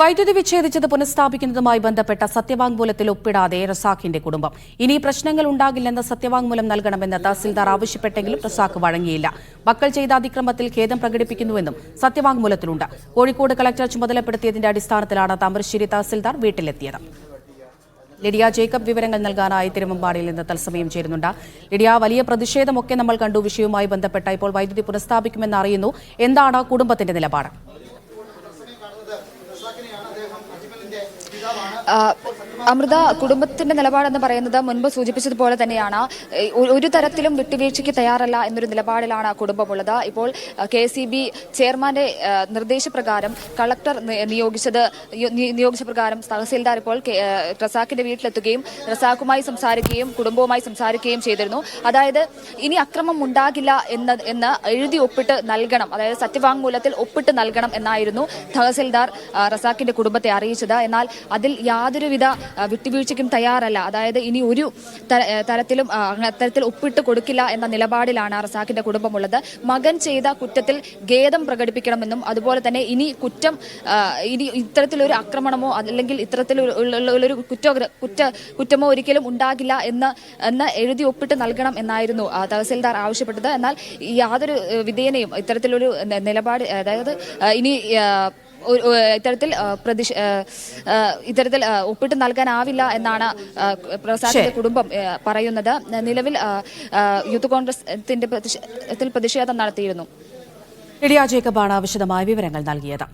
വൈദ്യുതി വിച്ഛേദിച്ചത് പുനഃസ്ഥാപിക്കുന്നതുമായി ബന്ധപ്പെട്ട സത്യവാങ്മൂലത്തിൽ ഒപ്പിടാതെ റസാഖിന്റെ കുടുംബം. ഇനി പ്രശ്നങ്ങൾ ഉണ്ടാകില്ലെന്ന് സത്യവാങ്മൂലം നൽകണമെന്ന് തഹസിൽദാർ ആവശ്യപ്പെട്ടെങ്കിലും റസാഖ് വഴങ്ങിയില്ല. മക്കൾ ചെയ്ത അതിക്രമത്തിൽ ഖേദം പ്രകടിപ്പിക്കുന്നുവെന്നും സത്യവാങ്മൂലത്തിലുണ്ട്. കോഴിക്കോട് കളക്ടർ ചുമതലപ്പെടുത്തിയതിന്റെ അടിസ്ഥാനത്തിലാണ് താമരശ്ശേരി തഹസിൽദാർ വീട്ടിലെത്തിയത്. ലിഡിയ ജേക്കബ് വിവരങ്ങൾ നൽകാനായി തിരുവമ്പാടിയിൽ നിന്ന് തത്സമയം ചേരുന്നുണ്ട്. ലിഡിയ വലിയ പ്രതിഷേധമൊക്കെ നമ്മൾ കണ്ടു. വിഷയവുമായി ബന്ധപ്പെട്ട ഇപ്പോൾ വൈദ്യുതി പുനഃസ്ഥാപിക്കുമെന്ന് അറിയുന്നു. എന്താണ് കുടുംബത്തിന്റെ നിലപാട്? Uh, അമൃത കുടുംബത്തിന്റെ നിലപാടെന്ന് പറയുന്നത് മുൻപ് സൂചിപ്പിച്ചതുപോലെ തന്നെയാണ്. ഒരു തരത്തിലും വിട്ടുവീഴ്ചയ്ക്ക് തയ്യാറല്ല എന്നൊരു നിലപാടിലാണ് കുടുംബമുള്ളത്. ഇപ്പോൾ കെ സി ബി ചെയർമാന്റെ നിർദ്ദേശപ്രകാരം കളക്ടർ നിയോഗിച്ചത് നിയോഗിച്ച പ്രകാരം തഹസീൽദാർ ഇപ്പോൾ റസാഖിന്റെ വീട്ടിലെത്തുകയും റസാഖുമായി സംസാരിക്കുകയും കുടുംബവുമായി സംസാരിക്കുകയും ചെയ്തിരുന്നു. അതായത് ഇനി അക്രമം ഉണ്ടാകില്ല എന്ന് എന്ന് എഴുതി ഒപ്പിട്ട് നൽകണം. അതായത് സത്യവാങ്മൂലത്തിൽ ഒപ്പിട്ട് നൽകണം എന്നായിരുന്നു തഹസീൽദാർ റസാഖിന്റെ കുടുംബത്തെ അറിയിച്ചത്. എന്നാൽ അതിൽ യാതൊരുവിധ വിട്ടുവീഴ്ചയ്ക്കും തയ്യാറല്ല. അതായത് ഇനി ഒരു തരത്തിലും അത്തരത്തിൽ ഒപ്പിട്ട് കൊടുക്കില്ല എന്ന നിലപാടിലാണ് റസാഖിന്റെ കുടുംബമുള്ളത്. മകൻ ചെയ്ത കുറ്റത്തിൽ ഖേദം പ്രകടിപ്പിക്കണമെന്നും അതുപോലെ തന്നെ ഇനി കുറ്റം ഇനി ഇത്തരത്തിലൊരു ആക്രമണമോ അല്ലെങ്കിൽ ഇത്തരത്തിലുള്ളൊരു കുറ്റ കുറ്റ കുറ്റമോ ഒരിക്കലും ഉണ്ടാകില്ല എന്ന് എന്ന് എഴുതി ഒപ്പിട്ട് നൽകണം എന്നായിരുന്നു തഹസീൽദാർ ആവശ്യപ്പെട്ടത്. എന്നാൽ യാതൊരു വിധേയനയും ഇത്തരത്തിലൊരു നിലപാട് അതായത് ഇനി ഇത്തരത്തിൽ പ്രതിഷ ഇത്തരത്തിൽ ഒപ്പിട്ട് നൽകാനാവില്ല എന്നാണ് പ്രസാദിന്റെ കുടുംബം പറയുന്നത്. നിലവിൽ യൂത്ത് കോൺഗ്രസിന്റെ പ്രതിഷേധം നടത്തിയിരുന്നു. ലിഡിയ ജേക്കബാണ് വിശദമായ വിവരങ്ങൾ നൽകിയത്.